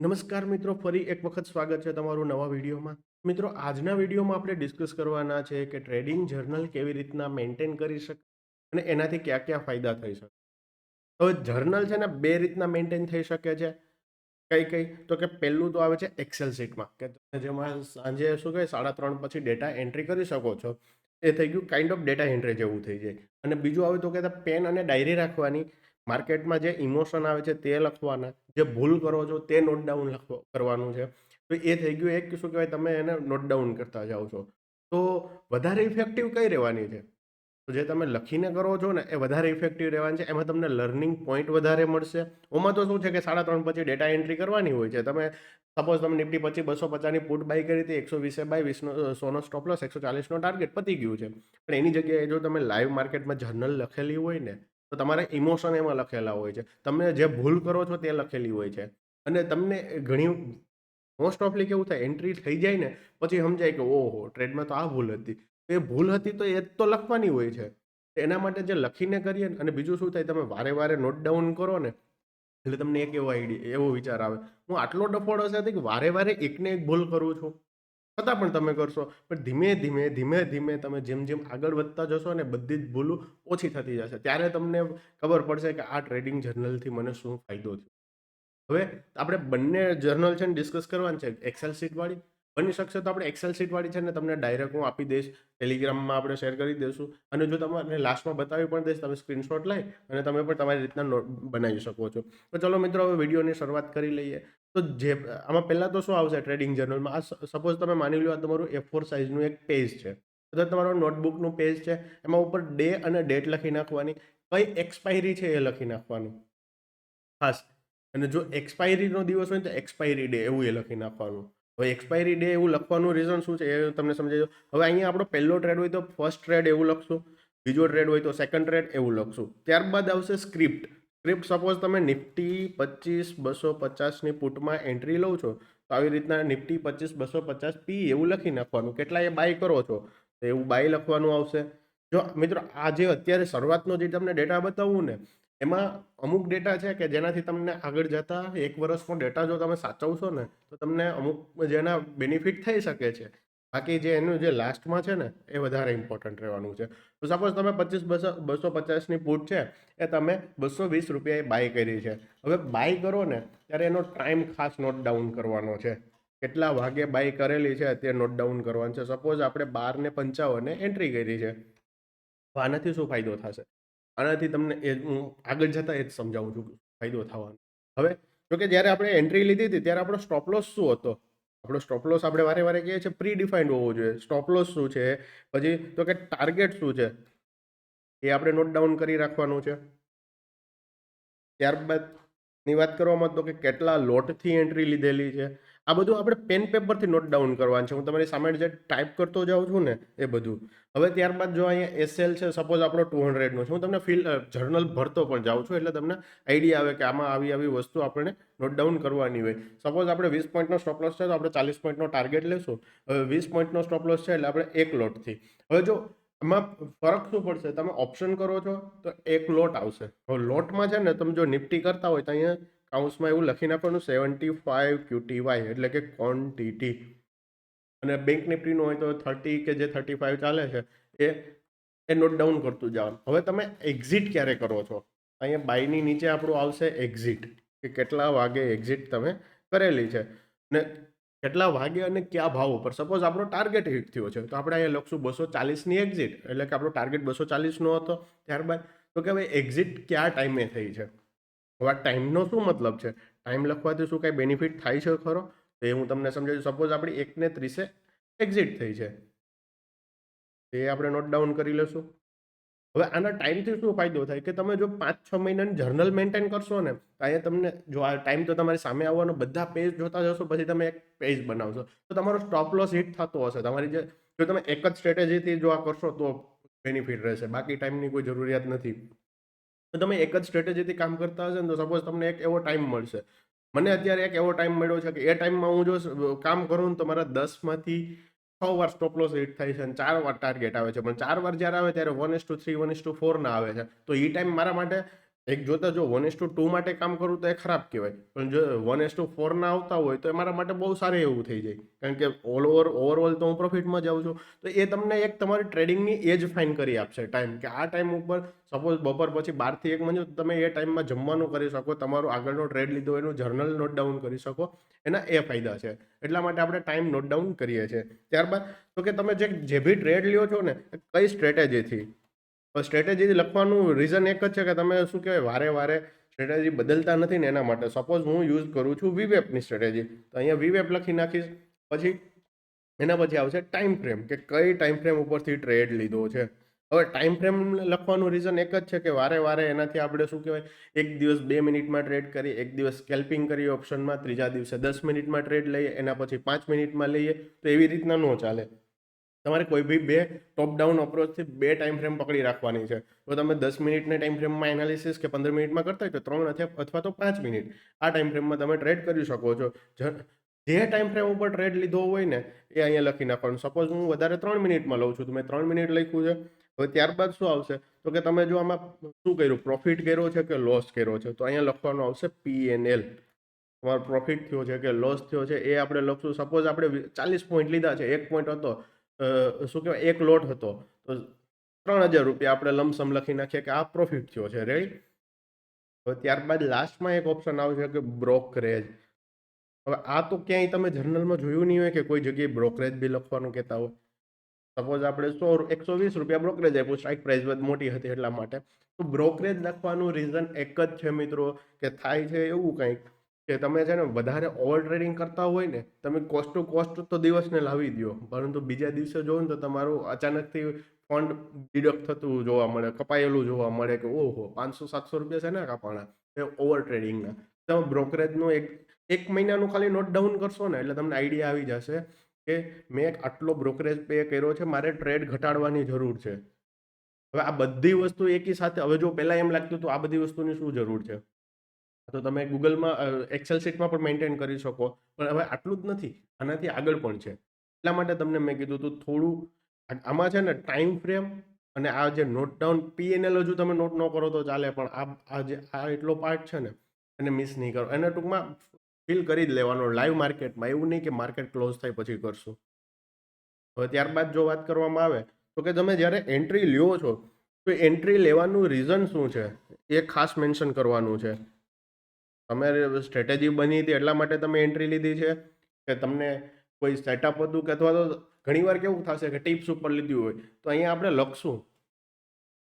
નમસ્કાર મિત્રો, ફરી એક વખત સ્વાગત છે તમારું નવા વિડીયોમાં. મિત્રો, આજના વિડીયોમાં આપણે ડિસ્કસ કરવાના છે કે ટ્રેડિંગ જર્નલ કેવી રીતના મેન્ટેન કરી શકાય અને એનાથી કયા કયા ફાયદા થઈ શકે. હવે જર્નલ છે ને બે રીતના મેન્ટેન થઈ શકે છે. કઈ કઈ? તો કે પહેલું તો આવે છે એક્સેલ શીટમાં, કે તમે જેમાં સાંજે શું કહે સાડા ત્રણ પછી ડેટા એન્ટ્રી કરી શકો છો. એ થઈ ગયું, કાઇન્ડ ઓફ ડેટા એન્ટ્રી જેવું થઈ જાય. અને બીજું આવે તો કે પેન અને ડાયરી રાખવાની. માર્કેટમાં જે ઇમોશન આવે છે તે લખવાના, જે ભૂલ કરો છો તે નોટ ડાઉન લખવા કરવાનું છે. તો એ થઈ ગયું. એક શું કહેવાય, તમે એને નોટ ડાઉન કરતા જાઓ છો. તો વધારે ઇફેક્ટિવ કઈ રહેવાની છે? તો જે તમે લખીને કરો છો ને, એ વધારે ઇફેક્ટિવ રહેવાની છે. એમાં તમને લર્નિંગ પોઈન્ટ વધારે મળશે. ઓમાં તો શું છે કે સાડા ત્રણ પછી ડેટા એન્ટ્રી કરવાની હોય છે. તમે સપોઝ તમે નિફ્ટી પછી બસો પચાસની પુટ બાય કરી હતી, એકસો વીસે બાય વીસનો સોનો સ્ટોપલોસ એકસો ચાલીસનો ટાર્ગેટ પતી ગયું છે. પણ એની જગ્યાએ જો તમે લાઈવ માર્કેટમાં જર્નલ લખેલી હોય ને તો તમારા ઇમોશન એમાં લખેલા હોય છે. તમે જે ભૂલ કરો છો તે લખેલી હોય છે. અને તમને ઘણી મોસ્ટ ઓફલી કેવું થાય એન્ટ્રી થઈ જાય ને, પછી સમજાય કે ઓહો, ટ્રેડમાં તો આ ભૂલ હતી. એ ભૂલ હતી તો એ જ તો લખવાની હોય છે. એના માટે જે લખીને કરીએ ને, અને બીજું શું થાય, તમે વારે વારે નોટ ડાઉન કરો ને, એટલે તમને એક એવો આઈડિયા એવો વિચાર આવે. હું આટલો ડફોડ હશે કે વારે વારે એકને એક ભૂલ કરું છું. છતાં પણ તમે કરશો. પણ ધીમે ધીમે ધીમે ધીમે તમે જેમ જેમ આગળ વધતા જશો ને બધી જ ભૂલો ઓછી થતી જશે. ત્યારે તમને ખબર પડશે કે આ ટ્રેડિંગ જર્નલથી મને શું ફાયદો થયો. હવે આપણે બંને જર્નલ છે ને ડિસ્કસ કરવાની છે. એક્સેલ શીટવાળી બની શકશે તો આપણે એક્સેલ શીટવાળી છે ને તમને ડાયરેક્ટ હું આપી દઈશ. ટેલિગ્રામમાં આપણે શેર કરી દઈશું. અને જો તમારે લાસ્ટમાં બતાવી પણ દઈશ, તમે સ્ક્રીનશોટ લઈ અને તમે પણ તમારી રીતના બનાવી શકો છો. તો ચલો મિત્રો, હવે વિડીયોની શરૂઆત કરી લઈએ. તો જે, આમાં પહેલાં તો શું આવશે ટ્રેડિંગ જર્નલમાં આ સપોઝ તમે માની લો આ તમારું એ ફોર સાઇઝનું એક પેજ છે. અથવા તમારો નોટબુકનું પેજ છે. એમાં ઉપર ડે અને ડેટ લખી નાખવાની. કઈ એક્સપાયરી છે એ લખી નાખવાનું. ખાસ. અને જો એક્સપાયરીનો દિવસ હોય તો એક્સપાયરી ડે એવું એ લખી નાખવાનું. હવે એક્સપાયરી ડે એવું લખવાનું રીઝન શું છે એ તમને સમજાજો હવે અહીંયા આપણો પહેલો ટ્રેડ હોય તો ફર્સ્ટ ટ્રેડ એવું લખશું. બીજો ટ્રેડ હોય તો સેકન્ડ ટ્રેડ એવું લખશું. ત્યારબાદ આવશે સ્ક્રિપ્ટ સ્ક્રિપ્ટ સપોઝ તમે નિફ્ટી પચીસ બસો પચાસની પુટમાં એન્ટ્રી લો છો, તો આવી રીતના નિફ્ટી પચીસ બસો પચાસ પી એવું લખી નાખવાનું. કેટલા એ બાય કરો છો, તો એવું બાય લખવાનું આવશે. જો મિત્રો, આ જે અત્યારે શરૂઆતનો જે તમને ડેટા બતાવવું ને, એમાં અમુક ડેટા છે કે જેનાથી તમને આગળ જતા એક વર્ષનો ડેટા જો તમે સાચવશો ને, તો તમને અમુક જેના બેનિફિટ થઈ શકે છે. બાકી જે એનું જે લાસ્ટમાં છે ને, એ વધારે ઇમ્પોર્ટન્ટ રહેવાનું છે. તો સપોઝ તમે પચીસ બસો બસો પચાસની પૂટ છે, એ તમે બસો વીસ રૂપિયાએ બાય કરી છે. હવે બાય કરો ને, ત્યારે એનો ટાઈમ ખાસ નોટ ડાઉન કરવાનો છે. કેટલા વાગે બાય કરેલી છે, તે નોટ ડાઉન કરવાનું છે. સપોઝ આપણે બાર ને પંચાવને એન્ટ્રી કરી છે. આનાથી શું ફાયદો થશે? આનાથી તમને એ હું આગળ જતાં એ જ સમજાવું છું, ફાયદો થવાનો. હવે જોકે જ્યારે આપણે એન્ટ્રી લીધી હતી, ત્યારે આપણો સ્ટોપલોસ શું હતો? આપણો સ્ટોપલોસ આપણે વારે વારે કહીએ છીએ પ્રી ડિફાઇન્ડ હોવો જોઈએ. સ્ટોપલોસ શું છે? પછી તો કે ટાર્ગેટ શું છે? એ આપણે નોટ ડાઉન કરી રાખવાનું છે. ત્યારબાદની વાત કરવામાં તો કે કેટલા લોટથી એન્ટ્રી લીધેલી છે? આ બધું આપણે પેન પેપરથી નોટ ડાઉન કરવાનું છે. હું તમારી સામે જે ટાઈપ કરતો જાઉં છું ને, એ બધું. હવે ત્યારબાદ જો અહીંયા એસએલ છે સપોઝ આપણો ટુ હંડ્રેડનો છે. હું તમને ફિલ જર્નલ ભરતો પણ જાઉં છું, એટલે તમને આઈડિયા આવે કે આમાં આવી આવી વસ્તુ આપણે નોટ ડાઉન કરવાની હોય. સપોઝ આપણે વીસ પોઈન્ટનો સ્ટોપ લોસ છે, તો આપણે ચાલીસ પોઈન્ટનો ટાર્ગેટ લેશું. હવે વીસ પોઈન્ટનો સ્ટોપ લોસ છે, એટલે આપણે એક લોટથી હવે જો એમાં ફરક શું પડશે? તમે ઓપ્શન કરો છો, તો એક લોટ આવશે. હવે લોટમાં છે ને, તમે જો નિફ્ટી કરતા હોય, તો અહીંયા કાઉન્સમાં એવું લખી નાખવાનું સેવન્ટી ફાઇવ ક્યુટી વાય એટલે કે ક્વોન્ટિટી અને બેંક નિફ્ટીનું હોય તો થર્ટી કે જે થર્ટી ફાઇવ ચાલે છે, એ એ નોટ ડાઉન કરતું જવાનું. હવે તમે એક્ઝિટ ક્યારે કરો છો? અહીંયા બાયની નીચે આપણું આવશે એક્ઝિટ કે કેટલા વાગે એક્ઝિટ તમે કરેલી છે. ને કેટલા વાગે અને કયા ભાવ ઉપર? સપોઝ આપણો ટાર્ગેટ હિટ થયો છે, તો આપણે અહીંયા લખશું બસો ચાલીસની એક્ઝિટ એટલે કે આપણો ટાર્ગેટ બસો ચાલીસનો હતો, ત્યારબાદ તો કે ભાઈ એક્ઝિટ કયા ટાઈમે થઈ છે? હવે ટાઈમનો શું મતલબ છે? ટાઈમ લખવાથી શું કાંઈ બેનિફિટ થાય છે ખરો? તો એ હું તમને સમજાવું સપોઝ આપણી એકને ત્રીસે એક્ઝિટ થઈ છે. એ આપણે નોટ ડાઉન કરી લેશું. હવે આના ટાઈમથી શું ફાયદો થાય? કે તમે જો પાંચ, છ મહિનાની જર્નલ મેન્ટેન કરશો ને, તો અહીંયા તમને જો આ ટાઈમ તો તમારી સામે આવવાનો, બધા પેજ જોતા જશો, પછી તમે એક પેજ બનાવશો. તો તમારો સ્ટોપ લોસ હિટ થતો હશે. તમારી જે, જો તમે એક જ સ્ટ્રેટેજીથી જો આ કરશો તો બેનિફિટ રહેશે. બાકી ટાઈમની કોઈ જરૂરિયાત નથી. તો તમે એક જ સ્ટ્રેટેજીથી કામ કરતા હશે ને તો સપોઝ તમને એક એવો ટાઈમ મળશે. મને અત્યારે એક એવો ટાઈમ મળ્યો છે કે એ ટાઈમમાં હું જો કામ કરું ને તો મારા દસમાંથી છ વાર સ્ટોપ લોસ હિટ થાય છે અને ચાર વાર ટાર્ગેટ આવે છે. પણ ચાર વાર જ્યારે આવે ત્યારે one is two three one is two four ના આવે છે. તો એ ટાઈમ મારા માટે એક જોતા જો વન એસ ટુ ટુ માટે કામ કરવું તો એ ખરાબ કહેવાય. પણ જો વન એસ ટુ ફોરના આવતા હોય તો એ મારા માટે બહુ સારું એવું થઈ જાય. કારણ કે ઓલ ઓવર ઓવરઓલ તો હું પ્રોફિટમાં જાઉં છું. તો એ તમને એક તમારી ટ્રેડિંગની એજ ફાઇન કરી આપશે ટાઈમ કે આ ટાઈમ ઉપર સપોઝ બપોર પછી બારથી એક મંજો તમે એ ટાઈમમાં જમવાનું કરી શકો, તમારું આગળનો ટ્રેડ લીધો એનું જર્નલ નોટ ડાઉન કરી શકો. એના એ ફાયદા છે. એટલા માટે આપણે ટાઈમ નોટ ડાઉન કરીએ છીએ. ત્યારબાદ તો કે તમે જે જે બી ટ્રેડ લ્યો છો ને, કઈ સ્ટ્રેટેજીથી સ્ટ્રેટેજી લખવાનું રીઝન એક જ છે કે તમે શું કહેવાય, વારે વારે સ્ટ્રેટેજી બદલતા નથી ને એના માટે. સપોઝ હું યુઝ કરું છું વીવેપની સ્ટ્રેટેજી તો અહીંયા વીવેપ લખી નાખીશ. પછી એના પછી આવશે ટાઈમ ફ્રેમ કે કઈ ટાઈમ ફ્રેમ ઉપરથી ટ્રેડ લીધો છે. હવે ટાઈમ ફ્રેમ લખવાનું રીઝન એક જ છે કે વારે વારે એનાથી આપણે શું કહેવાય, એક દિવસ બે મિનિટમાં ટ્રેડ કરી, એક દિવસ સ્કેલ્પિંગ કરીએ ઓપ્શનમાં ત્રીજા દિવસે દસ મિનિટમાં ટ્રેડ લઈએ, એના પછી પાંચ મિનિટમાં લઈએ. તો એવી રીતના ન ચાલે. તમારે કોઈ બી બે ટોપ ડાઉન અપ્રોચથી બે ટાઈમ ફ્રેમ પકડી રાખવાની છે. તો તમે દસ મિનિટના ટાઈમ ફ્રેમમાં એનાલિસિસ કે પંદર મિનિટમાં કરતા હોય તો ત્રણ અથવા તો પાંચ મિનિટ આ ટાઈમ ફ્રેમમાં તમે ટ્રેડ કરી શકો છો. જે ટાઈમ ફ્રેમ ઉપર ટ્રેડ લીધો હોય ને, એ અહીંયા લખી નાખવાનું. સપોઝ હું વધારે ત્રણ મિનિટમાં લઉં છું, તો મેં ત્રણ મિનિટ લખ્યું છે. હવે ત્યારબાદ શું આવશે? તો કે તમે જો આમાં શું કર્યું? પ્રોફિટ કર્યો છે કે લોસ કર્યો છે? તો અહીંયા લખવાનું આવશે પી એન એલ તમારો પ્રોફિટ થયો છે કે લોસ થયો છે, એ આપણે લખશું. સપોઝ આપણે ચાલીસ પોઈન્ટ લીધા છે, એક પોઈન્ટ હતો. શું કહેવાય, એક લોટ હતો. તો ત્રણ હજાર રૂપિયા આપણે લમસમ લખી નાખીએ કે આ પ્રોફિટ થયો છે. રેડી હવે ત્યારબાદ લાસ્ટમાં એક ઓપ્શન આવશે કે બ્રોકરેજ હવે આ તો ક્યાંય તમે જર્નલમાં જોયું નહીં હોય કે કોઈ જગ્યાએ બ્રોકરેજ બી લખવાનું કહેતા હોય. સપોઝ આપણે સો એકસો વીસ રૂપિયા બ્રોકરેજ આપ્યું સ્ટ્રાઇક પ્રાઇસ મોટી હતી એટલા માટે. તો બ્રોકરેજ લખવાનું રીઝન એક જ છે મિત્રો, કે થાય છે એવું કંઈક. કે તમે છે ને વધારે ઓવર ટ્રેડિંગ કરતા હોય ને, તમે કોસ્ટ ટુ કોસ્ટ તો દિવસને લાવી દો પરંતુ બીજા દિવસે જોવો ને તો તમારું અચાનકથી ફંડ ડિડક્ટ થતું જોવા મળે, કપાયેલું જોવા મળે કે ઓહો, પાંચસો, સાતસો રૂપિયા છે ને કાપાણા, એ ઓવર ટ્રેડિંગના તમે બ્રોકરેજનું એક એક મહિનાનું ખાલી નોટ ડાઉન કરશો ને, એટલે તમને આઈડિયા આવી જશે કે મેં આટલો બ્રોકરેજ પે કર્યો છે, મારે ટ્રેડ ઘટાડવાની જરૂર છે. હવે આ બધી વસ્તુ એકી સાથે, હવે જો પહેલાં એમ લાગતું હતું આ બધી વસ્તુની શું જરૂર છે? તો તમે ગૂગલમાં એક્સેલ શીટમાં પણ મેન્ટેન કરી શકો. પણ હવે આટલું જ નથી, આનાથી આગળ પણ છે. એટલા માટે તમને મેં કીધું હતું થોડું આમાં છે ને ટાઈમ ફ્રેમ અને આ જે નોટ ડાઉન પીએનએલ હજુ તમે નોટ ન કરો તો ચાલે, પણ આ આ જે, આ એટલો પાર્ટ છે ને, એને મિસ નહીં કરો. એને ટૂંકમાં ફીલ કરી જ લેવાનો લાઈવ માર્કેટમાં એવું નહીં કે માર્કેટ ક્લોઝ થાય પછી કરશું. હવે ત્યારબાદ જો વાત કરવામાં આવે, તો કે તમે જ્યારે એન્ટ્રી લ્યો છો, તો એન્ટ્રી લેવાનું રીઝન શું છે? એ ખાસ મેન્શન કરવાનું છે. તમે સ્ટ્રેટેજી બની હતી એટલા માટે તમે એન્ટ્રી લીધી છે કે તમને કોઈ સેટઅપ હતું કે અથવા તો ઘણીવાર કેવું થશે કે ટિપ્સ ઉપર લીધી હોય, તો અહીંયા આપણે લખશું.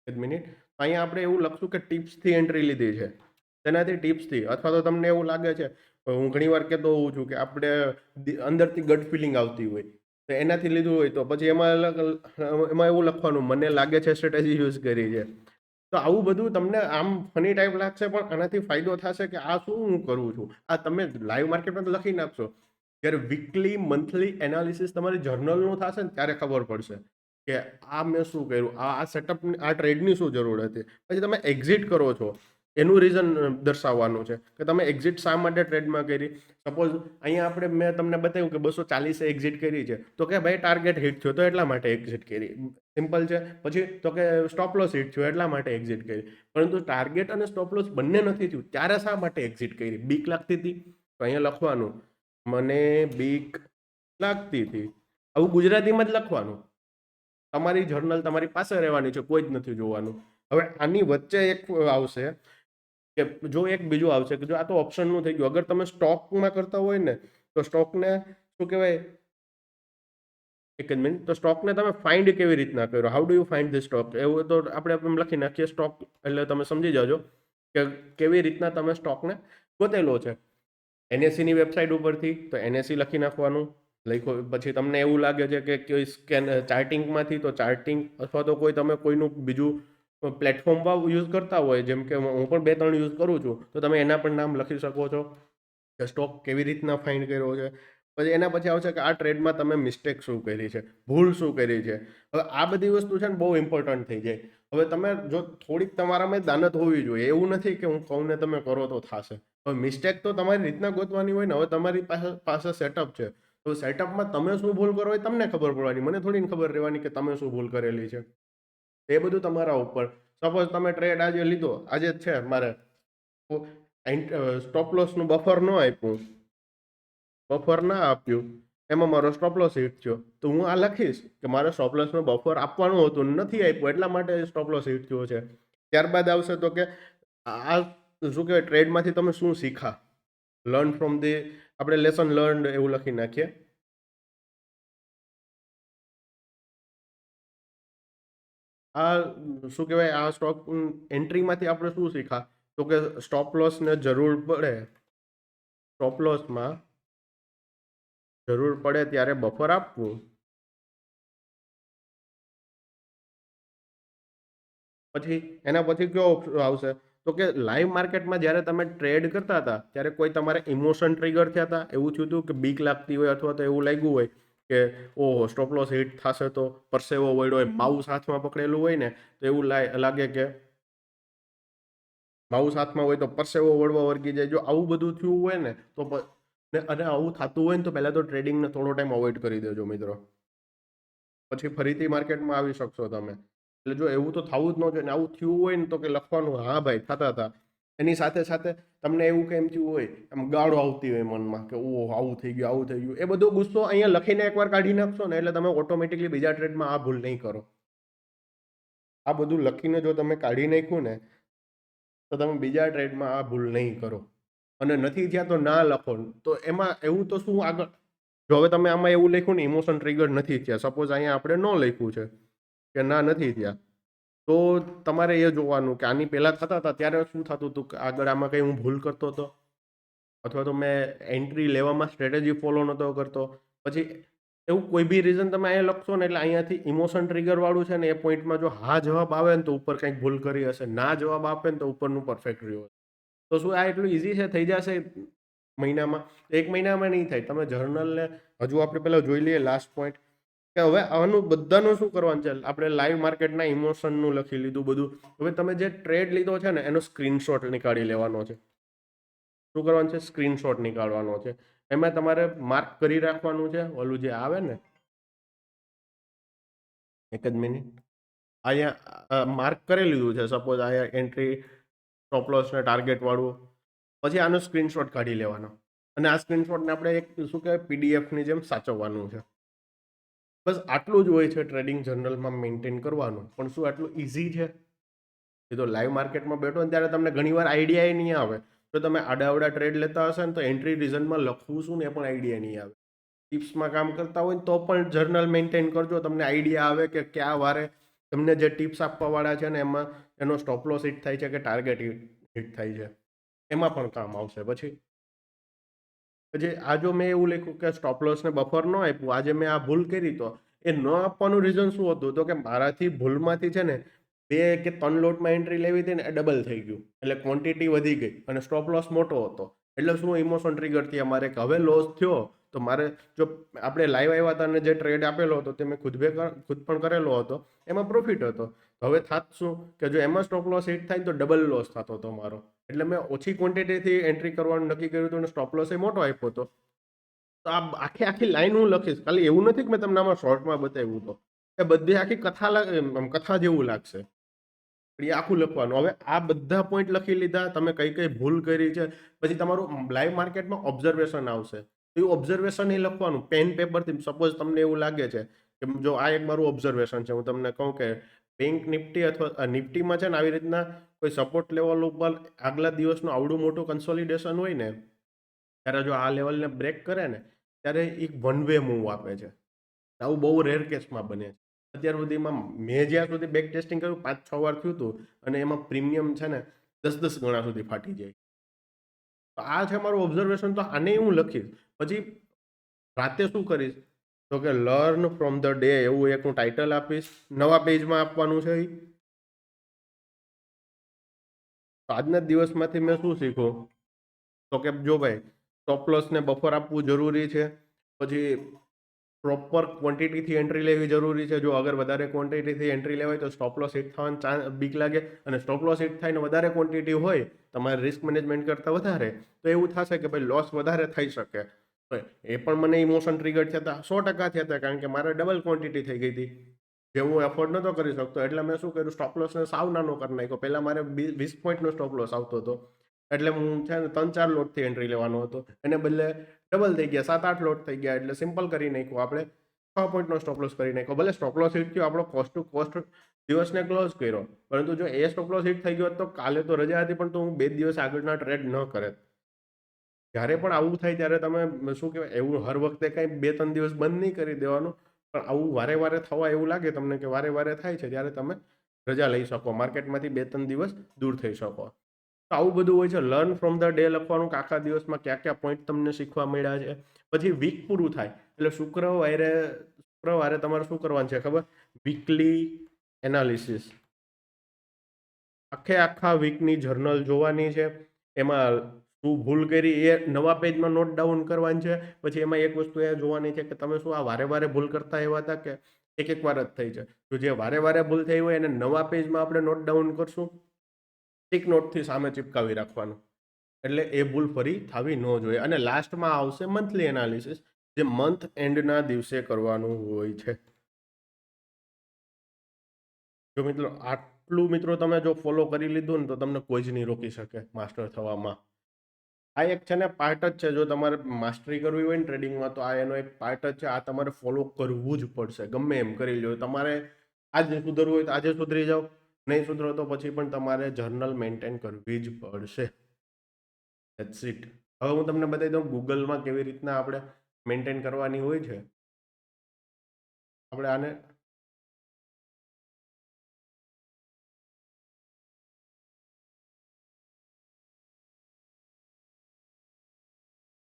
એક મિનિટ. અહીંયા આપણે એવું લખશું કે ટિપ્સથી એન્ટ્રી લીધી છે. તેનાથી ટિપ્સથી અથવા તો તમને એવું લાગે છે હું ઘણીવાર કહેતો હોઉં છું કે આપણે અંદરથી ગટ ફિલિંગ આવતી હોય, તો એનાથી લીધું હોય તો પછી એમાં એમાં એવું લખવાનું, મને લાગે છે સ્ટ્રેટેજી યુઝ કરી છે. તો આવું બધું તમને આમ ફની ટાઈપ લાગશે, પણ આનાથી ફાયદો થશે કે આ શું હું કરું છું? આ તમે લાઈવ માર્કેટમાં તો લખી નાખશો. જ્યારે વીકલી મંથલી એનાલિસિસ તમારી જર્નલનું થશે ને ત્યારે ખબર પડશે કે આ મેં શું કર્યું? આ આ સેટઅપ આ ટ્રેડની શું જરૂર હતી? પછી તમે એક્ઝિટ કરો છો. એનું રીઝન દર્શાવવાનું છે કે તમે એક્ઝિટ શા માટે ટ્રેડમાં કરી? સપોઝ અહીંયા આપણે મેં તમને બતાવ્યું કે બસો ચાલીસે એક્ઝિટ કરી છે. તો કે ભાઈ ટાર્ગેટ હિટ થયો તો એટલા માટે એક્ઝિટ કરી? સિમ્પલ છે. પછી તો કે સ્ટોપ લોસ હિટ થયો એટલા માટે એક્ઝિટ કરી. પરંતુ ટાર્ગેટ અને સ્ટોપ લોસ બંને નથી થયું. ત્યારે શા માટે એક્ઝિટ કરી? બીક લાગતી હતી? તો અહીંયા લખવાનું. મને બીક લાગતી હતી. આવું ગુજરાતીમાં જ લખવાનું. તમારી જર્નલ તમારી પાસે રહેવાની છે. કોઈ જ નથી જોવાનું. હવે આની વચ્ચે એક આવશે. કે જો એક બીજું આવશે કે જો આ તો ઓપ્શનનું થઈ ગયું. અગર તમે સ્ટોકમાં કરતા હોય ને, તો સ્ટોકને શું કહેવાય? એક જ મિનિટ. તો સ્ટોકને તમે ફાઇન્ડ કેવી રીતના કરો how do you find the stock એવું તો આપણે એમ લખી નાખીએ સ્ટોક એટલે તમે સમજી જાજો કે કેવી રીતના તમે સ્ટોકને ગોતેલો છે. એનએસસીની વેબસાઇટ ઉપરથી તો એનએસસી લખી નાખવાનું. લખો, પછી તમને એવું લાગે છે કે કોઈ સ્કેન ચાર્ટિંગમાંથી તો ચાર્ટિંગ અથવા તો કોઈ તમે કોઈનું બીજું પ્લેટફોર્મ યુઝ કરતા હોય, જેમ કે હું પણ બે ત્રણ યુઝ કરું છું, તો તમે એના પણ નામ લખી શકો છો કે સ્ટોક કેવી રીતના ફાઇન્ડ કર્યો છે. પછી એના પછી આવશે કે આ ટ્રેડમાં તમે મિસ્ટેક શું કરી છે, ભૂલ શું કરી છે. હવે આ બધી વસ્તુ છે ને બહુ ઇમ્પોર્ટન્ટ થઈ જાય. હવે તમે જો થોડીક તમારામાં દાનત હોવી જોઈએ, એવું નથી કે હું કહું ને તમે કરો તો થશે. હવે મિસ્ટેક તો તમારી રીતના ગોતવાની હોય ને, હવે તમારી પાસે પાસે સેટઅપ છે. તો સેટઅપમાં તમે શું ભૂલ કરો એ તમને ખબર પડવાની, મને થોડી ખબર રહેવાની કે તમે શું ભૂલ કરેલી છે. એ બધું તમારા ઉપર. સપોઝ તમે ટ્રેડ આજે લીધો, આજે જ છે મારે. સ્ટોપ લોસનું બફર ન આપ્યું. બફર ના આપ્યું. એમાં મારો સ્ટોપ લોસ હિટ થયો. તો હું આ લખીશ કે મારે સ્ટોપ લોસનું બફર આપવાનું હતું, નથી આપ્યું. એટલા માટે સ્ટોપ લોસ હિટ થયો છે. ત્યારબાદ આવશે તો કે આ શું કહેવાય ટ્રેડમાંથી તમે શું શીખા? લર્ન ફ્રોમ ધી આપણે લેસન લર્ન એવું લખી નાખીએ. આ શું કહેવાય? આ સ્ટોક એન્ટ્રીમાંથી આપણે શું શીખા? તો કે સ્ટોપ લોસને જરૂર પડે સ્ટોપ લોસમાં જરૂર પડે ત્યારે બફર આપવું. પછી એના પછી કયો ઓપ્શન આવશે? તો કે લાઈવ માર્કેટમાં જ્યારે તમે ટ્રેડ કરતા હતા, ત્યારે કોઈ તમારે ઇમોશન ટ્રિગર થયા હતા? એવું થયું હતું કે બીક લાગતી હોય અથવા તો એવું લાગ્યું હોય? કે ઓહો સ્ટોપ લોસ હિટ થશે તો પરસેવો વળ્યો હોય માઉસ હાથમાં પકડેલું હોય ને તો એવું લાગે કે માઉસ હાથમાં હોય તો પરસેવો વળવા વર્ગી જાય. જો આવું બધું થયું હોય ને તો ને અને આવું થતું હોય ને તો પહેલાં તો ટ્રેડિંગને થોડો ટાઈમ અવોઇડ કરી દેજો મિત્રો. પછી ફરીથી માર્કેટમાં આવી શકશો તમે. એટલે જો એવું તો થવું જ ન જોઈએ ને આવું થયું હોય ને તો કે લખવાનું હા ભાઈ થતા હતા. એની સાથે સાથે તમને એવું કેમ થયું હોય એમ ગાળો આવતી હોય મનમાં કે ઓ આવું થઈ ગયું, આવું થઈ ગયું. એ બધો ગુસ્સો અહીંયા લખીને એકવાર કાઢી નાખશો ને એટલે તમે ઓટોમેટિકલી બીજા ટ્રેડમાં આ ભૂલ નહીં કરો. આ બધું લખીને જો તમે કાઢી નાખ્યું ને, તો તમે બીજા ટ્રેડમાં આ ભૂલ નહીં કરો. અને નથી થયા તો ના લખો. તો એમાં એવું તો શું આગળ? જો હવે તમે આમાં એવું લખ્યું ને ઇમોશન ટ્રિગર નથી થયા. સપોઝ અહીંયા આપણે ન લખ્યું છે કે ના નથી થયા. તો તમારે એ જોવાનું કે આની પહેલાં થતા હતા, ત્યારે શું થતું હતું? કે આગળ આમાં કંઈ હું ભૂલ કરતો હતો? અથવા તો મેં એન્ટ્રી લેવામાં સ્ટ્રેટેજી ફોલો નહોતો કરતો? પછી એવું કોઈ બી રીઝન તમે અહીંયા લખશો ને એટલે અહીંયાથી ઇમોશન ટ્રિગરવાળું છે ને એ પોઈન્ટમાં જો હા જવાબ આવે ને તો ઉપર કંઈક ભૂલ કરી હશે, ના જવાબ આપે ને તો ઉપરનું પરફેક્ટ રહ્યું હશે. તો શું આ એટલું ઇઝી છે? થઈ જશે મહિનામાં? એક મહિનામાં નહીં થાય. તમે જર્નલને હજુ આપણે પહેલાં જોઈ લઈએ લાસ્ટ પોઈન્ટ કે હવે આનું બધાનું શું કરવાનું છે? આપણે લાઈવ માર્કેટના ઇમોશનનું લખી લીધું બધું. હવે તમે જે ટ્રેડ લીધો છે ને, એનો સ્ક્રીનશોટ નીકાળી લેવાનો છે. શું કરવાનું છે? સ્ક્રીનશોટ નીકાળવાનો છે. એમાં તમારે માર્ક કરી રાખવાનું છે. ઓલું જે આવે ને. એક જ મિનિટ અહીંયા માર્ક કરી લીધું છે. સપોઝ અહીંયા એન્ટ્રી સ્ટોપલોસ ને ટાર્ગેટ વાળું. પછી આનો સ્ક્રીનશોટ કાઢી લેવાનો. અને આ સ્ક્રીનશોટને આપણે એક શું કહેવાય? પીડીએફની જેમ સાચવવાનું છે. બસ આટલું જ હોય છે ટ્રેડિંગ જર્નલમાં મેન્ટેન કરવાનું. પણ શું આટલું ઇઝી છે? એ તો લાઈવ માર્કેટમાં બેઠો ને ત્યારે તમને ઘણીવાર આઈડિયા નહીં આવે. તો તમે આડાવડા ટ્રેડ લેતા હશે ને તો એન્ટ્રી રિઝનમાં લખવું શું ને પણ આઈડિયા નહીં આવે. ટિપ્સમાં કામ કરતા હોય ને તો પણ જર્નલ મેન્ટેન કરજો. તમને આઈડિયા આવે કે કયા વારે તમને જે ટિપ્સ આપવાવાળા છે ને એમાં એનો સ્ટોપ લોસ હિટ થાય છે કે ટાર્ગેટ હિટ થાય છે. એમાં પણ કામ આવશે પછી. આ જો મેં એવું લખ્યું કે સ્ટોપ લોસને બફર ન આપ્યું. આજે મેં આ ભૂલ કરી તો. એ ન આપવાનું રીઝન શું હતું? તો કે મારાથી ભૂલમાંથી છે ને બે કે ત્રણ લોટમાં એન્ટ્રી લેવી હતી ને એ ડબલ થઈ ગયું. એટલે ક્વોન્ટિટી વધી ગઈ અને સ્ટોપ લોસ મોટો હતો. એટલે શું ઇમોશન ટ્રિગર અમારે કે હવે લોસ થયો. તો મારે જો આપણે લાઈવ આવ્યા હતા અને જે ટ્રેડ આપેલો હતો તે મેં ખુદ બે ખુદ પણ કરેલો હતો. એમાં પ્રોફિટ હતો. હવે થાત શું? કે જો એમાં સ્ટોપ લોસ હિટ થાય તો ડબલ લોસ થતો હતો મારો. એટલે મેં ઓછી ક્વોન્ટિટીથી એન્ટ્રી કરવાનું નક્કી કર્યું હતું અને સ્ટોપ લોસ એ મોટો આપ્યો હતો. તો આ આખી આખી લાઈન હું લખીશ. ખાલી એવું નથી કે મેં તમને આમાં શોર્ટમાં બતાવ્યું તો. એ બધી આખી કથા કથા જેવું લાગશે. એ આખું લખવાનું. હવે આ બધા પોઈન્ટ લખી લીધા. તમે કઈ કઈ ભૂલ કરી છે. પછી તમારું લાઈવ માર્કેટમાં ઓબ્ઝર્વેશન આવશે. તો એ ઓબ્ઝર્વેશન એ લખવાનું. પેન પેપરથી સપોઝ તમને એવું લાગે છે કે જો આ એક મારું ઓબ્ઝર્વેશન છે. હું તમને કહું કે બેંક નિફ્ટી અથવા નિફ્ટીમાં છે ને આવી રીતના કોઈ સપોર્ટ લેવલ ઉપર આગલા દિવસનું આવડું મોટું કન્સોલિડેશન હોય ને, ત્યારે જો આ લેવલને બ્રેક કરે ને, ત્યારે એક વન વે મૂવ આપે છે. આવું બહુ રેર કેસમાં બને છે. અત્યાર સુધીમાં મેં જ્યાં સુધી બેક ટેસ્ટિંગ કર્યું, પાંચ છ વાર થયું હતું અને એમાં પ્રીમિયમ છે ને દસ દસ ગણા સુધી ફાટી જાય. તો આ છે મારું ઓબ્ઝર્વેશન તો આને હું લખીશ. પછી રાતે શું કરીશ? તો કે લર્ન ફ્રોમ ધ ડે એવું એક હું ટાઇટલ આપીશ. નવા પેજમાં આપવાનું છે આજના દિવસમાંથી મેં શું શીખ્યું? તો કે જો ભાઈ સ્ટોપ ને બફર આપવું જરૂરી છે. પછી પ્રોપર ક્વોન્ટિટીથી એન્ટ્રી લેવી જરૂરી છે. જો અગર વધારે ક્વોન્ટિટીથી એન્ટ્રી લેવાય તો સ્ટોપ લોસ હિટ થવાનો ચાન્સ બીક લાગે. અને સ્ટોપ લોસ હિટ થાય ને વધારે ક્વોન્ટિટી હોય, તમારે રિસ્ક મેનેજમેન્ટ કરતાં વધારે, તો એવું થશે કે ભાઈ લોસ વધારે થઈ શકે. એ પણ મને ઇમોશન ટ્રિગર થયા હતા સો ટકા થયા હતા કારણ કે મારે ડબલ ક્વોન્ટિટી થઈ ગઈ હતી. જે હું એફોર્ડ નહોતો કરી શકતો, એટલે મેં શું કર્યું સ્ટોપ લોસને સાવ નાનો કરી નાખ્યો. પહેલાં મારે વીસ પોઈન્ટનો સ્ટોપ લોસ આવતો હતો. એટલે હું છે ને ત્રણ ચાર લોટથી એન્ટ્રી લેવાનો હતો. એને બદલે ડબલ થઈ ગયા, સાત આઠ લોટ થઈ ગયા, એટલે સિમ્પલ કરી નાખ્યું. આપણે છ પોઈન્ટનો સ્ટોપ લોસ કરી નાખ્યો. ભલે સ્ટોપ લોસ હિટ થયો, આપણો કોસ્ટ ટુ કોસ્ટ દિવસને ક્લોઝ કર્યો. પરંતુ જો એ સ્ટોપ લોસ હિટ થઈ ગયો તો કાલે તો રજા હતી, પણ તો હું બે દિવસ આગળના ટ્રેડ ન કરે. જ્યારે પણ આવું થાય ત્યારે તમે શું કહેવાય, એવું હર વખતે કાંઈ બે ત્રણ દિવસ બંધ નહીં કરી દેવાનું. પણ આવું વારે વારે થવા એવું લાગે તમને કે વારે વારે થાય છે, ત્યારે તમે રજા લઈ શકો. માર્કેટમાંથી બે ત્રણ દિવસ દૂર થઈ શકો. તો આવું બધું હોય છે. લર્ન ફ્રોમ ધ ડે લખવાનું કે આખા દિવસમાં કયા કયા પોઈન્ટ તમને શીખવા મળ્યા છે. પછી વીક પૂરું થાય. એટલે શુક્રવારે શુક્રવારે તમારે શું કરવાનું છે ખબર? વીકલી એનાલિસિસ આખે આખા વીકની જર્નલ જોવાની છે. એમાં શું ભૂલ કરી એ નવા પેજમાં નોટ ડાઉન કરવાની છે. પછી એમાં એક વસ્તુ એ જોવાની છે કે તમે શું આ વારે વારે ભૂલ કરતા એવા હતા કે એક એક વાર જ થઈ છે? તો જે વારે વારે ભૂલ થઈ હોય એને નવા પેજમાં આપણે નોટ ડાઉન કરશું. એક નોટથી સામે ચિપકાવી રાખવાનું. એટલે એ ભૂલ ફરી થવી ન જોઈએ. અને લાસ્ટમાં આવશે મંથલી એનાલિસિસ જે મંથ એન્ડના દિવસે કરવાનું હોય છે. જો મિત્રો, આટલું મિત્રો તમે જો ફોલો કરી લીધું ને તો તમને કોઈ જ નહીં રોકી શકે માસ્ટર થવામાં. આ એક છે ને પાર્ટ જ છે, જો તમારે માસ્ટરી કરવી હોય ને ટ્રેડિંગમાં તો આ એનો એક પાર્ટ જ છે. આ તમારે ફોલો કરવું જ પડશે, ગમે એમ કરી લો તમારે આજે સુધરવું હોય તો આજે સુધરી જાઓ, નહીં સુધરો તો પછી પણ તમારે જર્નલ મેન્ટેન કરવી જ પડશે. ધેટ્સ ઇટ હવે હું તમને બતાવી દઉં ગૂગલમાં કેવી રીતના આપણે મેન્ટેન કરવાની હોય છે. આપણે આને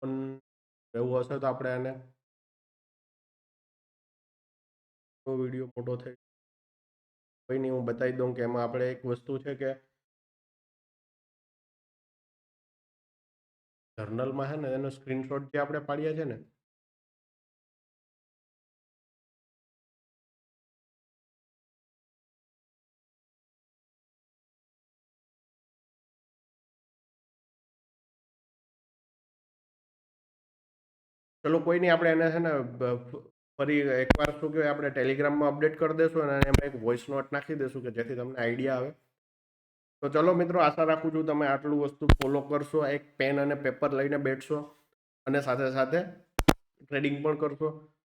એવું હશે તો આપણે આને વીડિયો મોટો થઈ કોઈ નહીં, હું બતાવી દઉં કે એમાં આપણે એક વસ્તુ છે કે જર્નલમાં છે ને, એનો સ્ક્રીનશોટ જે આપણે પાડ્યા છે ને ચલો કોઈ નહીં આપણે એને છે ને ફરી એકવાર શું કહેવાય, આપણે ટેલિગ્રામમાં અપડેટ કરી દઈશું અને એમાં એક વોઇસ નોટ નાખી દઈશું કે જેથી તમને આઈડિયા આવે. તો ચલો મિત્રો, આશા રાખું છું તમે આટલું વસ્તુ ફોલો કરશો, એક પેન અને પેપર લઈને બેઠશો અને સાથે સાથે ટ્રેડિંગ પણ કરશો.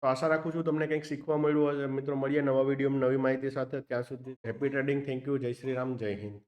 તો આશા રાખું છું તમને કંઈક શીખવા મળ્યું હશે. મિત્રો, મળીએ નવા વિડીયોમાં નવી માહિતી સાથે. ત્યાં સુધી હેપી ટ્રેડિંગ થેન્ક યુ જય શ્રી રામ. જય હિન્દ.